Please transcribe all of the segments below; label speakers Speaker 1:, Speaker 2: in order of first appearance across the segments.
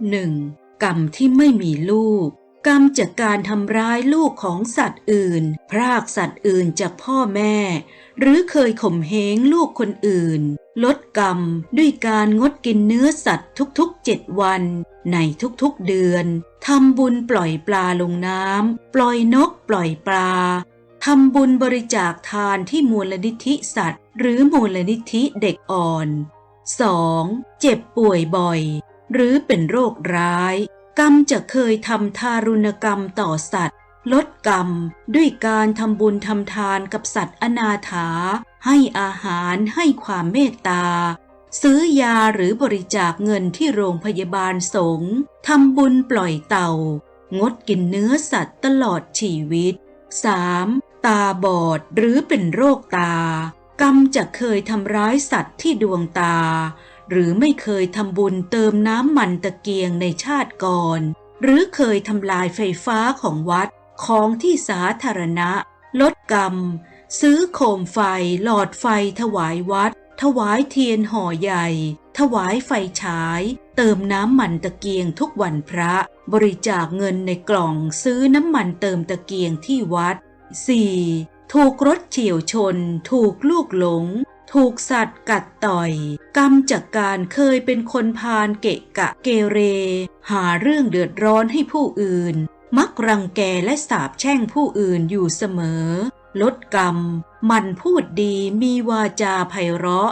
Speaker 1: 1. กรรมที่ไม่มีลูก กรรมจากการทำร้ายลูกของสัตว์อื่น พรากสัตว์อื่นจากพ่อแม่ หรือเคยข่มเหงลูกคนอื่น ลดกรรมด้วยการงดกินเนื้อสัตว์ทุกๆเจ็ดวัน ในทุกๆเดือนทำบุญปล่อยปลาลงน้ำปล่อยนกปล่อยปลาทำบุญบริจาคทานที่มูลนิธิสัตว์ หรือมูลนิธิเด็กอ่อน 2. เจ็บป่วยบ่อย หรือเป็นโรคร้าย กรรมจะเคยทำทารุณกรรมต่อสัตว์ ลดกรรม ด้วยการทำบุญทำทานกับสัตว์อนาถา ให้อาหารให้ความเมตตา ซื้อยาหรือบริจาคเงินที่โรงพยาบาลสงฆ์ทำบุญปล่อยเต่า งดกินเนื้อสัตว์ตลอดชีวิต 3. ตาบอดหรือเป็นโรคตากรรมจะเคยทำร้ายสัตว์ที่ดวงตา หรือไม่เคยทำบุญเติมน้ำมันตะเกียงในชาติก่อน หรือเคยทำลายไฟฟ้าของวัดของที่สาธารณะ ลดกรรม ซื้อโคมไฟหลอดไฟถวายวัด ถวายเทียนห่อใหญ่ ถวายไฟฉาย เติมน้ำมันตะเกียงทุกวันพระ บริจาคเงินในกล่องซื้อน้ำมันเติมตะเกียงที่วัด 4. ถูกรถเฉียวชน ถูกลูกหลง ถูกสัตว์กัดต่อย กรรมจากการเคยเป็นคนพาลเกะกะเกเร หาเรื่องเดือดร้อนให้ผู้อื่น มักรังแกและสาบแช่งผู้อื่นอยู่เสมอ ลดกรรม มันพูดดีมีวาจาไพเราะ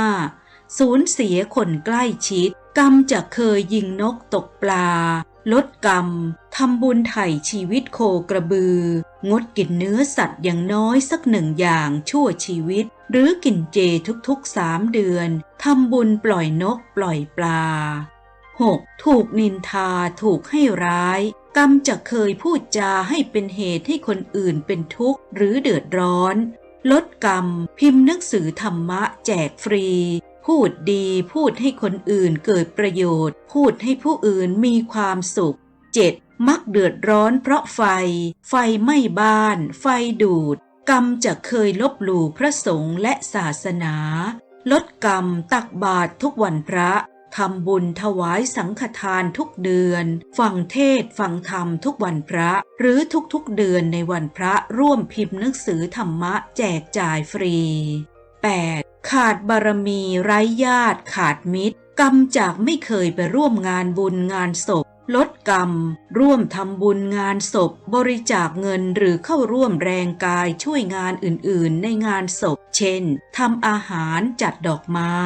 Speaker 1: 5. สูญเสียคนใกล้ชิด กรรมจะเคยยิงนกตกปลา ลดกรรมทำบุญไถ่ชีวิตโคกระบือ งดกินเนื้อสัตว์อย่างน้อยสักหนึ่งอย่างชั่วชีวิต หรือกินเจทุกๆสามเดือน ทำบุญปล่อยนกปล่อยปลา 6. ถูกนินทาถูกให้ร้าย กรรมจะเคยพูดจาให้เป็นเหตุให้คนอื่นเป็นทุกข์หรือเดือดร้อน ลดกรรม พิมพ์หนังสือธรรมะแจกฟรี พูดดีพูดให้คนอื่นเกิดประโยชน์ พูดให้ผู้อื่นมีความสุข 7. มักเดือดร้อนเพราะไฟ ไฟไหม้บ้าน ไฟดูด กรรมจะเคยลบหลู่พระสงฆ์และศาสนา ลดกรรมตักบาตรทุกวันพระทำบุญถวายสังฆทานทุกเดือน ฟังเทศฟังธรรมทุกวันพระ หรือทุกๆเดือนในวันพระร่วมพิมพ์หนังสือธรรมะแจกจ่ายฟรี 8. ขาดบารมีไร้ญาติขาดมิตร กรรมจากไม่เคยไปร่วมงานบุญงานศพ ลดกรรม ร่วมทำบุญงานศพ บริจาคเงินหรือเข้าร่วมแรงกายช่วยงานอื่นๆ ในงานศพ เช่นทำอาหารจัดดอกไม้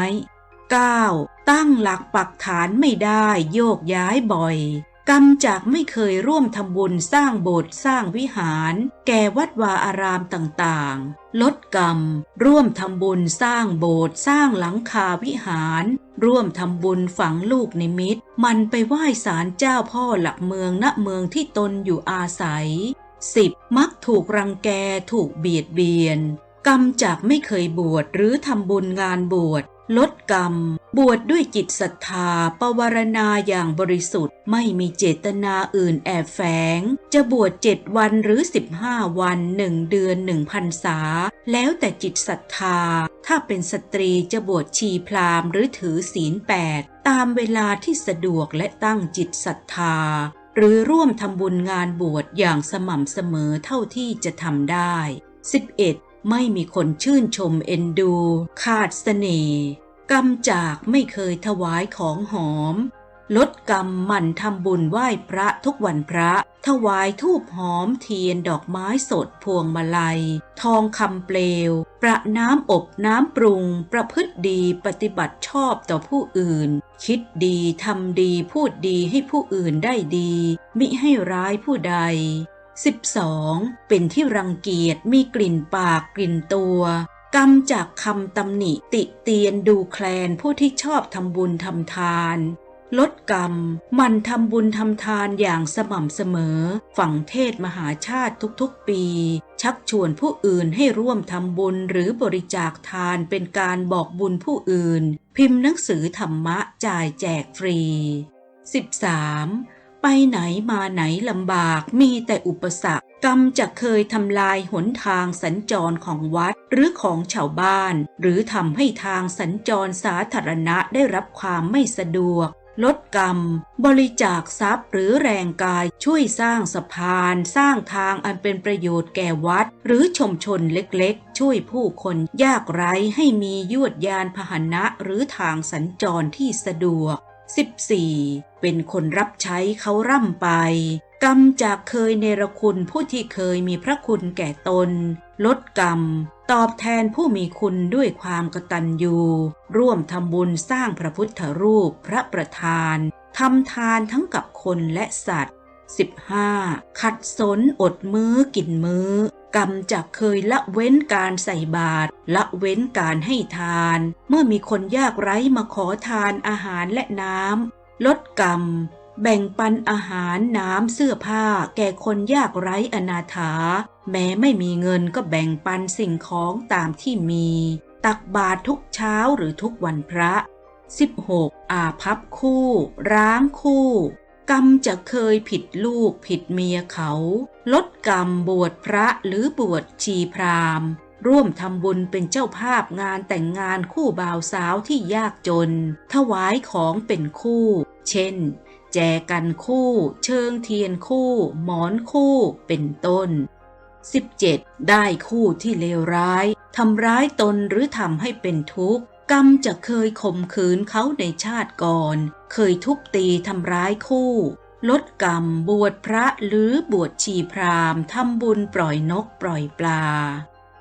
Speaker 1: 9. ตั้งหลักปักฐานไม่ได้โยกย้ายบ่อย กรรมจากไม่เคยร่วมทำบุญสร้างโบสถ์สร้างวิหาร แก่วัดวาอารามต่างๆ ลดกรรม ร่วมทำบุญสร้างโบสถ์สร้างหลังคาวิหาร ร่วมทำบุญฝังลูกนิมิตมันไปไหว้ศาลเจ้าพ่อหลักเมืองณเมืองที่ตนอยู่อาศัย 10. มักถูกรังแกถูกเบียดเบียนกรรมจากไม่เคยบวชหรือทำบุญงานบวช ลดกรรม บวชดด้วยจิตศรัทธาปวารณาอย่างบริสุทธิ์ ไม่มีเจตนาอื่นแอบแฝง จะบวชเจ็ดวันหรือสิบห้าวันหนึ่งเดือนหนึ่งพันษา แล้วแต่จิตศรัทธา ถ้าเป็นสตรีจะบวชชีพราหมหรือถือศีลแปดตามเวลาที่สะดวกและตั้งจิตศรัทธา หรือร่วมทำบุญงานบวชอย่างสม่ำเสมอเท่าที่จะทำได้ 11. ไม่มีคนชื่นชมเอ็นดู ขาดเสน่ห์กรรมจากไม่เคยถวายของหอม ลดกรรมหมั่นทำบุญไหว้พระทุกวันพระ ถวายทูบหอมเทียนดอกไม้สดพวงมาลัย ทองคำเปลว ประน้ำอบน้ำปรุง ประพฤติดีปฏิบัติชอบต่อผู้อื่น คิดดีทำดีพูดดีให้ผู้อื่นได้ดี มิให้ร้ายผู้ใด 12. เป็นที่รังเกียจมีกลิ่นปากกลิ่นตัวกรรมจากคำตำหนิติเตียนดูแคลนผู้ที่ชอบทำบุญทำทาน ลดกรรม มันทำบุญทำทานอย่างสม่ำเสมอ ฝังเทศมหาชาติทุกๆปี ชักชวนผู้อื่นให้ร่วมทำบุญหรือบริจาคทานเป็นการบอกบุญผู้อื่น พิมพ์หนังสือธรรมะจ่ายแจกฟรี 13. ไปไหนมาไหนลำบากมีแต่อุปสรรคกรรมจะเคยทำลายหนทางสัญจรของวัดหรือของชาวบ้าน หรือทำให้ทางสัญจรสาธารณะได้รับความไม่สะดวก ลดกรรม บริจาคทรัพย์หรือแรงกายช่วยสร้างสะพาน สร้างทางอันเป็นประโยชน์แก่วัด หรือชมชนเล็กๆ ช่วยผู้คนยากไร้ให้มียวดยานพาหนะหรือทางสัญจรที่สะดวก 14. เป็นคนรับใช้เขาร่ำไป กรรมจากเคยเนรคุณผู้ที่เคยมีพระคุณแก่ตน ลดกรรม ตอบแทนผู้มีคุณด้วยความกตัญญูร่วมทำบุญสร้างพระพุทธรูปพระประธานทำทานทั้งกับคนและสัตว์ 15. ขัดสนอดมื้อกินมื้อ กรรมจากเคยละเว้นการใส่บาตรละเว้นการให้ทาน เมื่อมีคนยากไร้มาขอทานอาหารและน้ำลดกรรม แบ่งปันอาหารน้ำเสื้อผ้า แก่คนยากไร้อนาถา แม้ไม่มีเงินก็แบ่งปันสิ่งของตามที่มี ตักบาตรทุกเช้าหรือทุกวันพระ 16. อาพับคู่ ร้างคู่ กรรมจะเคยผิดลูกผิดเมียเขา ลดกรรมบวชพระหรือบวชชีพราหมร่วมทำบุญเป็นเจ้าภาพงานแต่งงานคู่บ่าวสาวที่ยากจน ถวายของเป็นคู่ เช่น แจกันคู่ เชิงเทียนคู่ หมอนคู่เป็นต้น 17. ได้คู่ที่เลวร้าย ทำร้ายตนหรือทำให้เป็นทุกข์ กรรมจะเคยข่มขืนเขาในชาติก่อน เคยทุบตีทำร้ายคู่ ลดกรรมบวชพระหรือบวชชีพราหมณ์ทำบุญปล่อยนกปล่อยปลา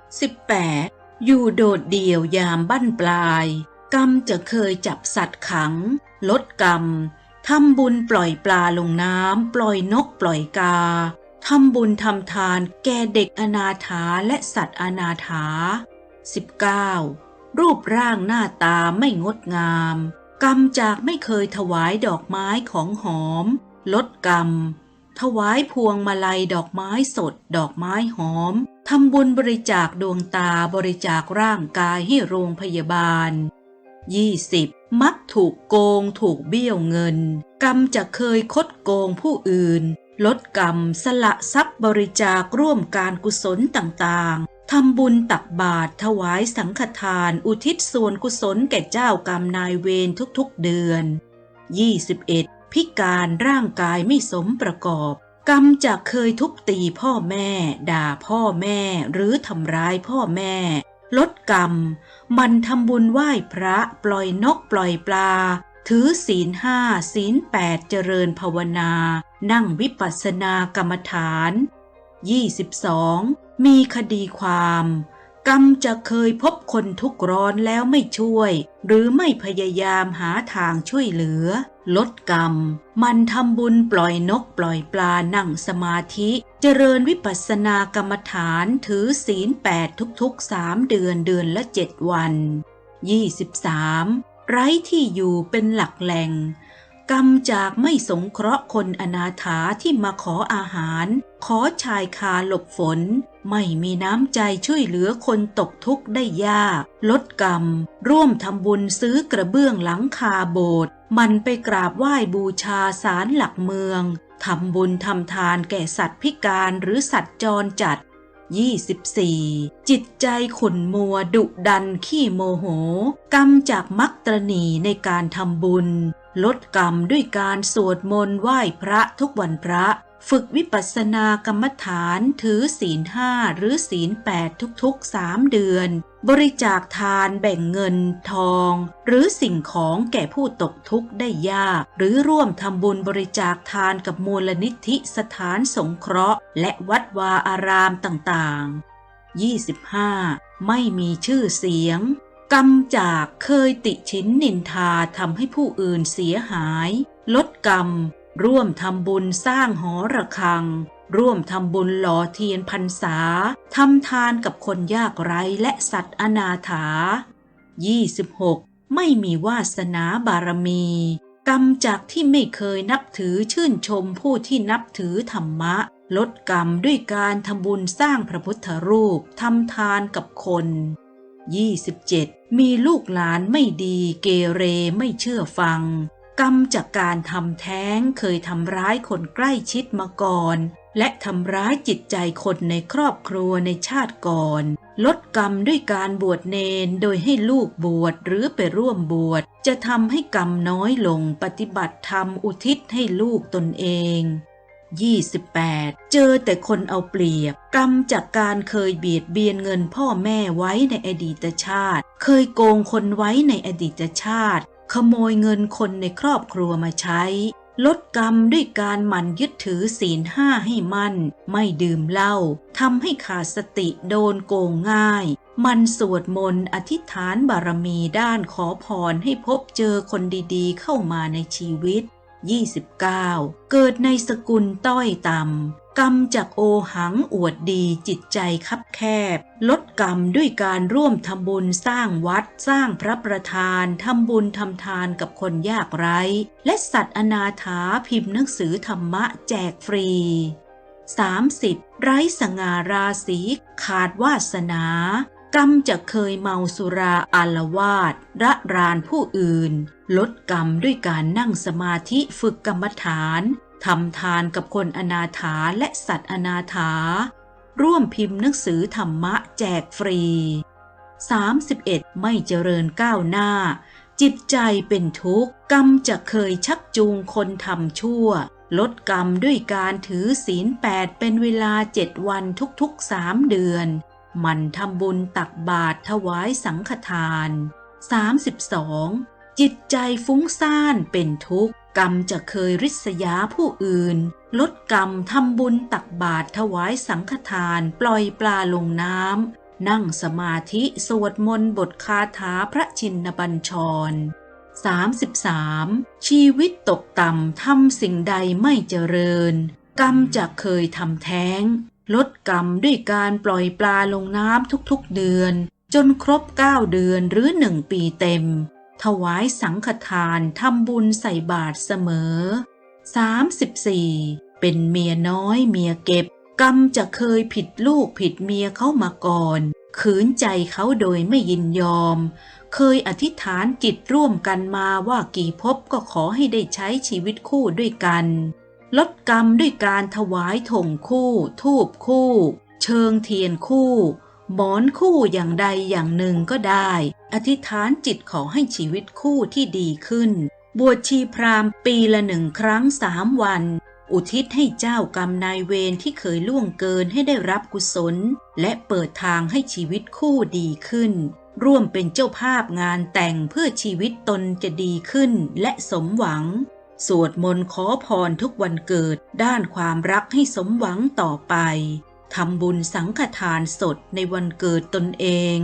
Speaker 1: 18. อยู่โดดเดี่ยวยามบั้นปลาย กรรมจะเคยจับสัตว์ขัง ลดกรรมทำบุญปล่อยปลาลงน้ำปล่อยนกปล่อยกาทำบุญทำทานแก่เด็กอนาถาและสัตว์อนาถา 19. รูปร่างหน้าตาไม่งดงาม กรรมจากไม่เคยถวายดอกไม้ของหอม ลดกรรม ถวายพวงมาลัยดอกไม้สด ดอกไม้หอมทำบุญบริจาคดวงตาบริจาคร่างกายให้โรงพยาบาล 20. มักถูกโกงถูกเบี้ยวเงิน กรรมจะเคยคดโกงผู้อื่น ลดกรรมสละทรัพย์บริจาคร่วมการกุศลต่างๆ ทำบุญตักบาตรถวายสังฆทาน อุทิศส่วนกุศลแก่เจ้ากรรมนายเวรทุกๆเดือน 21. พิการร่างกายไม่สมประกอบ กรรมจะเคยทุบตีพ่อแม่ ด่าพ่อแม่ หรือทำร้ายพ่อแม่ ลดกรรม มันทำบุญไหว้พระปล่อยนกปล่อยปลา ถือศีลห้าศีลแปดเจริญภาวนา นั่งวิปัสสนากรรมฐาน 22. มีคดีความ กรรมจะเคยพบคนทุกร้อนแล้วไม่ช่วย หรือไม่พยายามหาทางช่วยเหลือ ลดกรรม มันทำบุญปล่อยนกปล่อยปลานั่งสมาธิ เจริญวิปัสสนากรรมฐานถือศีลแปดทุกๆสามเดือนเดือนละเจ็ดวัน 23. ไร้ที่อยู่เป็นหลักแหล่ง กรรมจากไม่สงเคราะห์คนอนาถาที่มาขออาหาร ขอชายคาหลบฝน ไม่มีน้ำใจช่วยเหลือคนตกทุกข์ได้ยาก ลดกรรม ร่วมทำบุญซื้อกระเบื้องหลังคาโบสถ์มันไปกราบไหว้บูชาสารหลักเมือง ทำบุญทำทานแก่สัตว์พิการหรือสัตว์จรจัด 24. จิตใจขุนมัวดุดันขี้โมโห กรรมจากมักตรณีในการทำบุญ ลดกรรมด้วยการสวดมนต์ไหว้พระทุกวันพระ ฝึกวิปัสสนากรรมฐานถือศีลห้าหรือศีลแปดทุกๆสามเดือน บริจาคทานแบ่งเงินทอง หรือสิ่งของแก่ผู้ตกทุกข์ได้ยาก หรือร่วมทำบุญบริจาคทานกับมูลนิธิสถานสงเคราะห์ และวัดวาอารามต่างๆ 25. ไม่มีชื่อเสียง กรรมจากเคยติชินนินทาทำให้ผู้อื่นเสียหาย ลดกรรม ร่วมทำบุญสร้างหอระฆัง ร่วมทำบุญหล่อเทียนพรรษาทำทานกับคนยากไร้และสัตว์อนาถา 26. ไม่มีวาสนาบารมี กรรมจากที่ไม่เคยนับถือชื่นชมผู้ที่นับถือธรรมะ ลดกรรมด้วยการทำบุญสร้างพระพุทธรูปทำทานกับคน 27. มีลูกหลานไม่ดีเกเรไม่เชื่อฟัง กรรมจากการทำแท้งเคยทำร้ายคนใกล้ชิดมาก่อน และทำร้ายจิตใจคนในครอบครัวในชาติก่อน ลดกรรมด้วยการบวชเนนโดยให้ลูกบวชหรือไปร่วมบวชจะทำให้กรรมน้อยลงปฏิบัติธรรมอุทิศให้ลูกตนเอง 28 เจอแต่คนเอาเปรียบ กรรมจากการเคยเบียดเบียนเงินพ่อแม่ไว้ในอดีตชาติ เคยโกงคนไว้ในอดีตชาติ ขโมยเงินคนในครอบครัวมาใช้ ลดกรรมด้วยการหมั่นยึดถือศีลห้าให้มั่น ไม่ดื่มเหล้าทำให้ขาดสติโดนโกงง่าย มันสวดมนต์อธิษฐานบารมีด้านขอพรให้พบเจอคนดีๆ เข้ามาในชีวิต 29 เกิดในสกุลต้อยต่ำกรรมจากโอหังอวดดีจิตใจคับแคบ ลดกรรมด้วยการร่วมทำบุญสร้างวัด สร้างพระประธานทำบุญทำทานกับคนยากไร้ และสัตว์อนาถาพิมพ์หนังสือธรรมะแจกฟรี 30. ไร้สง่าราศีขาดวาสนากรรมจะเคยเมาสุราอารวาสระรานผู้อื่น ลดกรรมด้วยการนั่งสมาธิฝึกกรรมฐานทำทานกับคนอนาถาและสัตว์อนาถา ร่วมพิมพ์หนังสือธรรมะแจกฟรี 31. ไม่เจริญก้าวหน้า จิตใจเป็นทุกข์ กรรมจะเคยชักจูงคนทำชั่ว ลดกรรมด้วยการถือศีลแปดเป็นเวลาเจ็ดวันทุกๆสามเดือน มันทำบุญตักบาตรถวายสังฆทาน 32. จิตใจฟุ้งซ่านเป็นทุกข์ กรรมจะเคยริษยาผู้อื่น ลดกรรมทำบุญตักบาตรถวายสังฆทาน ปล่อยปลาลงน้ำนั่งสมาธิสวดมนต์บทคาถาพระชินบัญชร 33. ชีวิตตกต่ำทำสิ่งใดไม่เจริญ กรรมจะเคยทำแท้ง ลดกรรมด้วยการปล่อยปลาลงน้ำทุกๆเดือน จนครบ 9 เดือนหรือหนึ่งปีเต็ม ถวายสังฆทานทำบุญใส่บาตรเสมอ 34. เป็นเมียน้อยเมียเก็บ กรรมจะเคยผิดลูกผิดเมียเขามาก่อนขืนใจเขาโดยไม่ยินยอม เคยอธิษฐานจิตร่วมกันมาว่ากี่ภพก็ขอให้ได้ใช้ชีวิตคู่ด้วยกัน ลดกรรมด้วยการถวายถงคู่ ทูบคู่ เชิงเทียนคู่ หมอนคู่อย่างใดอย่างหนึ่งก็ได้ อธิษฐานจิตขอให้ชีวิตคู่ที่ดีขึ้น บวชชีพราหมณ์ปีละหนึ่งครั้งสามวัน อุทิศให้เจ้ากรรมนายเวรที่เคยล่วงเกินให้ได้รับกุศล และเปิดทางให้ชีวิตคู่ดีขึ้น ร่วมเป็นเจ้าภาพงานแต่งเพื่อชีวิตตนจะดีขึ้นและสมหวัง สวดมนต์ขอพรทุกวันเกิดด้านความรักให้สมหวังต่อไป ทำบุญสังฆทานสดในวันเกิดตนเอง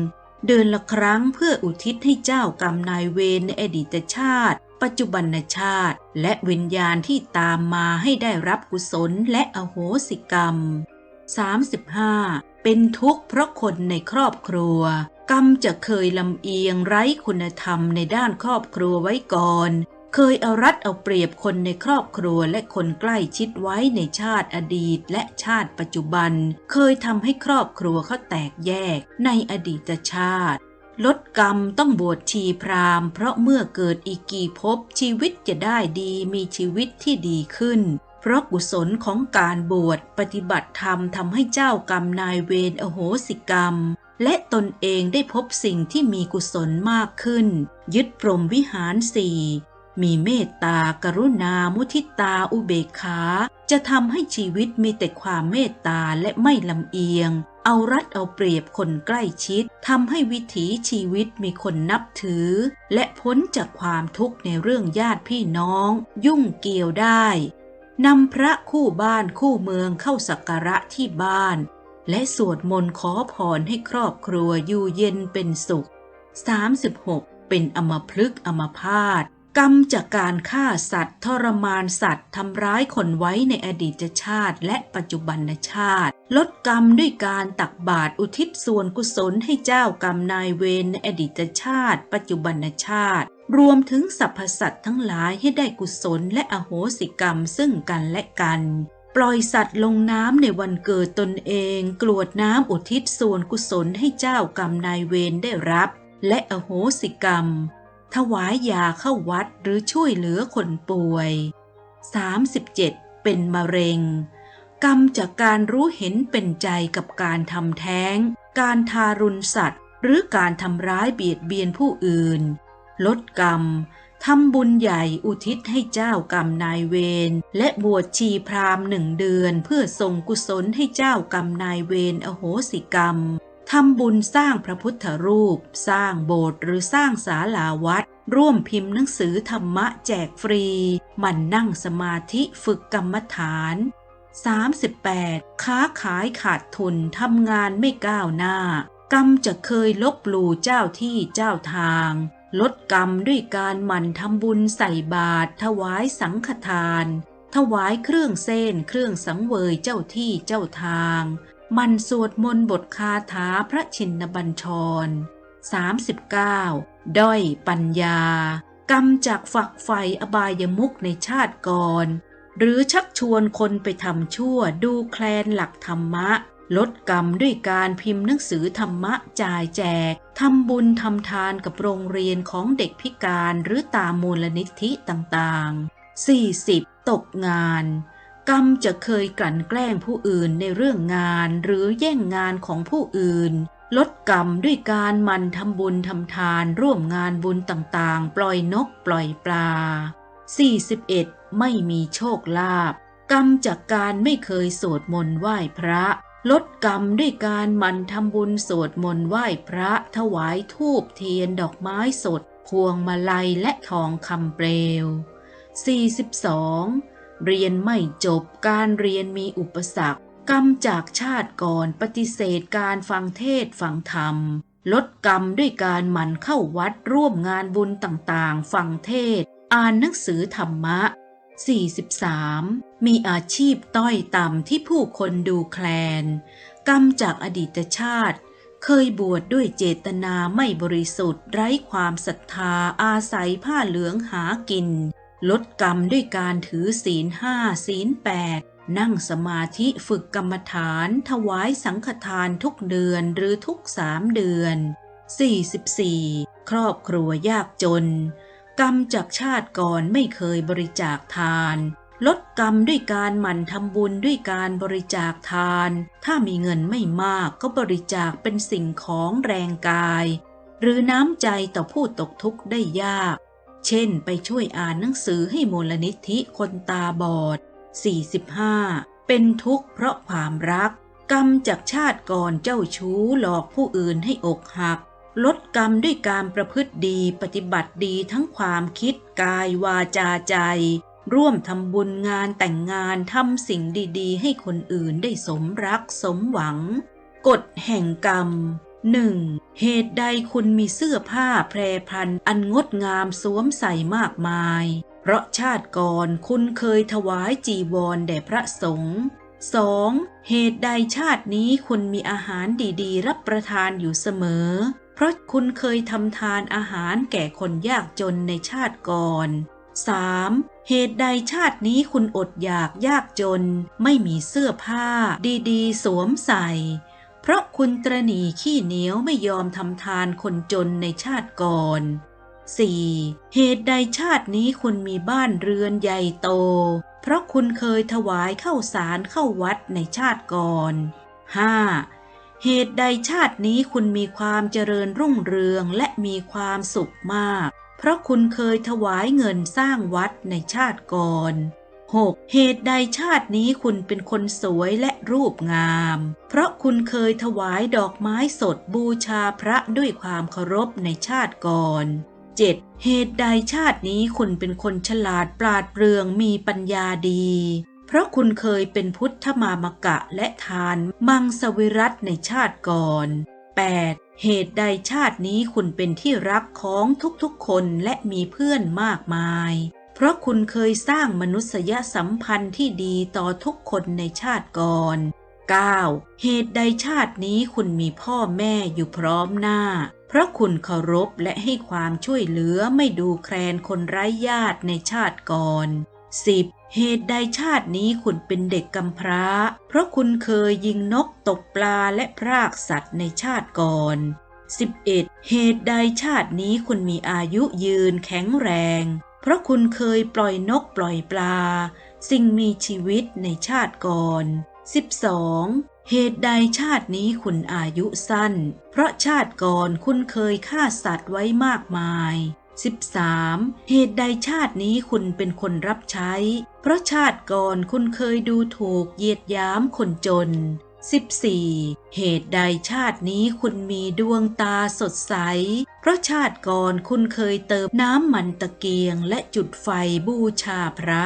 Speaker 1: เดินละครั้งเพื่ออุทิศให้เจ้ากรรมนายเวรในอดีตชาติ ปัจจุบันชาติ และวิญญาณที่ตามมาให้ได้รับกุศลและอโหสิกรรม 35. เป็นทุกข์เพราะคนในครอบครัว กรรมจะเคยลำเอียงไร้คุณธรรมในด้านครอบครัวไว้ก่อน เคยเอารัดเอาเปรียบคนในครอบครัวและคนใกล้ชิดไว้ในชาติอดีตและชาติปัจจุบัน เคยทำให้ครอบครัวเขาแตกแยกในอดีตชาติ ลดกรรมต้องบวชชีพราหมณ์เพราะเมื่อเกิดอีกกี่ภพชีวิตจะได้ดีมีชีวิตที่ดีขึ้นเพราะกุศลของการบวชปฏิบัติธรรมทำให้เจ้ากรรมนายเวรอโหสิกรรม และตนเองได้พบสิ่งที่มีกุศลมากขึ้น ยึดพรหมวิหารสี่ มีเมตตากรุณา มุทิตา อุเบกขา จะทำให้ชีวิตมีแต่ความเมตตาและไม่ลำเอียง เอารัดเอาเปรียบคนใกล้ชิดทำให้วิถีชีวิตมีคนนับถือ และพ้นจากความทุกข์ในเรื่องญาติพี่น้อง ยุ่งเกี่ยวได้นำพระคู่บ้านคู่เมืองเข้าสักการะที่บ้าน และสวดมนต์ขอพรให้ครอบครัวอยู่เย็นเป็นสุข 36. เป็นอมพลึกอมพาต กรรมจากการฆ่าสัตว์ ทรมานสัตว์ทำร้ายคนไว้ในอดีตชาติและปัจจุบันชาติ ลดกรรมด้วยการตักบาตรอุทิศส่วนกุศลให้เจ้ากรรมนายเวรในอดีตชาติ ปัจจุบันชาติ รวมถึงสรรพสัตว์ทั้งหลายให้ได้กุศลและอโหสิกรรมซึ่งกันและกันปล่อยสัตว์ลงน้ำในวันเกิดตนเอง กรวดน้ำอุทิศส่วนกุศลให้เจ้ากรรมนายเวรได้รับ และอโหสิกรรม ถวายยาเข้าวัดหรือช่วยเหลือคนป่วย 37. เป็นมะเร็ง กรรมจากการรู้เห็นเป็นใจกับการทำแท้ง การทารุณสัตว์ หรือการทำร้ายเบียดเบียนผู้อื่น ลดกรรมทำบุญใหญ่อุทิศให้เจ้ากรรมนายเวรและบวชชีพราหมณ์หนึ่งเดือนเพื่อส่งกุศลให้เจ้ากรรมนายเวรอโหสิกรรม ทำบุญสร้างพระพุทธรูป สร้างโบสถ์หรือสร้างศาลาวัด ร่วมพิมพ์หนังสือธรรมะแจกฟรี มันนั่งสมาธิฝึกกรรมฐาน 38. ค้าขายขาดทุนทำงานไม่ก้าวหน้า กรรมจะเคยลบหลู่เจ้าที่เจ้าทาง ลดกรรมด้วยการหมั่นทำบุญใส่บาตรถวายสังฆทาน ถวายเครื่องเส้นเครื่องสังเวยเจ้าที่เจ้าทาง มันสวดมนต์บทคาถาพระชินบัญชร 39. ด้อยปัญญากรรมจากฝักไฟอบายมุกในชาติก่อน หรือชักชวนคนไปทำชั่วดูแคลนหลักธรรมะ ลดกรรมด้วยการพิมพ์หนังสือธรรมะจ่ายแจกทำบุญทำทานกับโรงเรียนของเด็กพิการหรือตามมูลนิธิต่างๆ 40. ตกงาน กรรมจะเคยกลั่นแกล้งผู้อื่นในเรื่องงานหรือแย่งงานของผู้อื่น ลดกรรมด้วยการมันทำบุญทำทานร่วมงานบุญต่างๆ ปล่อยนกปล่อยปลา 41. ไม่มีโชคลาภกรรมจากการไม่เคยสวดมนต์ไหว้พระ ลดกรรมด้วยการมันทำบุญสวดมนต์ไหว้พระ ถวายธูปเทียนดอกไม้สด พวงมาลัยและทองคำเปลว 42. เรียนไม่จบ การเรียนมีอุปสรรค กรรมจากชาติก่อน ปฏิเสธการฟังเทศฟังธรรม ลดกรรมด้วยการหมั่นเข้าวัดร่วมงานบุญต่างๆ ฟังเทศ อ่านหนังสือธรรมะ 43. มีอาชีพต้อยต่ำที่ผู้คนดูแคลน กรรมจากอดีตชาติ เคยบวชดด้วยเจตนาไม่บริสุทธิ์ ไร้ความศรัทธาอาศัยผ้าเหลืองหากิน ลดกรรมด้วยการถือศีลห้าศีลแปดนั่งสมาธิฝึกกรรมฐาน ถวายสังฆทานทุกเดือนหรือทุกสามเดือน 44. ครอบครัวยากจน กรรมจากชาติก่อนไม่เคยบริจาคทาน ลดกรรมด้วยการหมั่นทำบุญด้วยการบริจาคทาน ถ้ามีเงินไม่มากก็บริจาคเป็นสิ่งของแรงกาย หรือน้ำใจต่อผู้ตกทุกข์ได้ยาก เช่นไปช่วยอ่านหนังสือให้มูลนิธิคนตาบอด 45. เป็นทุกข์เพราะความรัก กรรมจากชาติก่อนเจ้าชู้หลอกผู้อื่นให้อกหัก ลดกรรมด้วยการประพฤติดีปฏิบัติดีทั้งความคิดกายวาจาใจ ร่วมทำบุญงานแต่งงานทำสิ่งดีๆ ให้คนอื่นได้สมรักสมหวัง กฎแห่งกรรม 1. เหตุใดคุณมีเสื้อผ้าแพรพันอันงดงามสวมใส่มากมาย เพราะชาติก่อนคุณเคยถวายจีวรแด่พระสงฆ์ 2. เหตุใดชาตินี้คุณมีอาหารดีๆ รับประทานอยู่เสมอ เพราะคุณเคยทำทานอาหารแก่คนยากจนในชาติก่อน 3. เหตุใดชาตินี้คุณอดอยากยากจน ไม่มีเสื้อผ้าดีๆ สวมใส่ เพราะคุณตรณีขี้เหนียวไม่ยอมทำทานคนจนในชาติก่อน 4. เหตุใดชาตินี้คุณมีบ้านเรือนใหญ่โต เพราะคุณเคยถวายเข้าสารเข้าวัดในชาติก่อน 5. เหตุใดชาตินี้คุณมีความเจริญรุ่งเรืองและมีความสุขมาก เพราะคุณเคยถวายเงินสร้างวัดในชาติก่อน 6. เหตุใดชาตินี้คุณเป็นคนสวยและรูปงาม เพราะคุณเคยถวายดอกไม้สดบูชาพระด้วยความเคารพในชาติก่อน 7. เหตุใดชาตินี้คุณเป็นคนฉลาดปราดเปรื่องมีปัญญาดี เพราะคุณเคยเป็นพุทธมามกะและทานมังสวิรัตในชาติก่อน 8. เหตุใดชาตินี้คุณเป็นที่รักของทุกๆคนและมีเพื่อนมากมาย เพราะคุณเคยสร้างมนุษยสัมพันธ์ที่ดีต่อทุกคนในชาติก่อน 9. เหตุใดชาตินี้คุณมีพ่อแม่อยู่พร้อมหน้า เพราะคุณเคารพและให้ความช่วยเหลือไม่ดูแคลนคนไร้ญาติในชาติก่อน 10. เหตุใดชาตินี้คุณเป็นเด็กกำพร้า เพราะคุณเคยยิงนกตกปลาและพรากสัตว์ในชาติก่อน 11. เหตุใดชาตินี้คุณมีอายุยืนแข็งแรง เพราะคุณเคยปล่อยนกปล่อยปลา สิ่งมีชีวิตในชาติก่อน 12. เหตุใดชาตินี้คุณอายุสั้น เพราะชาติก่อนคุณเคยฆ่าสัตว์ไว้มากมาย 13. เหตุใดชาตินี้คุณเป็นคนรับใช้ เพราะชาติก่อนคุณเคยดูถูกเหยียดยามคนจน 14. เหตุใดชาตินี้คุณมีดวงตาสดใส เพราะชาติก่อนคุณเคยเติมน้ำมันตะเกียงและจุดไฟบูชาพระ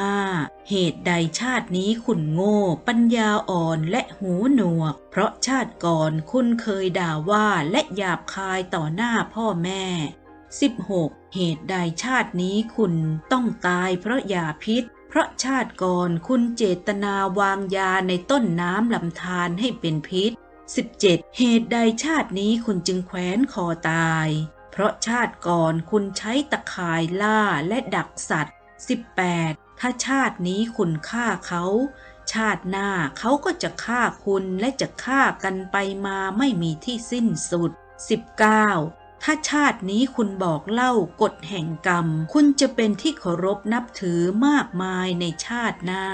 Speaker 1: 15. เหตุใดชาตินี้คุณโง่ ปัญญาอ่อนและหูหนวก เพราะชาติก่อนคุณเคยด่าว่าและหยาบคายต่อหน้าพ่อแม่ 16. เหตุใดชาตินี้คุณต้องตายเพราะยาพิษ เพราะชาติก่อนคุณเจตนาวางยาในต้นน้ำลำธารให้เป็นพิษ 17. เหตุใดชาตินี้คุณจึงแขวนคอตาย เพราะชาติก่อนคุณใช้ตะข่ายล่าและดักสัตว์ 18. ถ้าชาตินี้คุณฆ่าเขา ชาติหน้าเขาก็จะฆ่าคุณและจะฆ่ากันไปมาไม่มีที่สิ้นสุด 19. ถ้าชาตินี้คุณบอกเล่ากฎแห่งกรรม คุณจะเป็นที่เคารพนับถือมากมายในชาติหน้า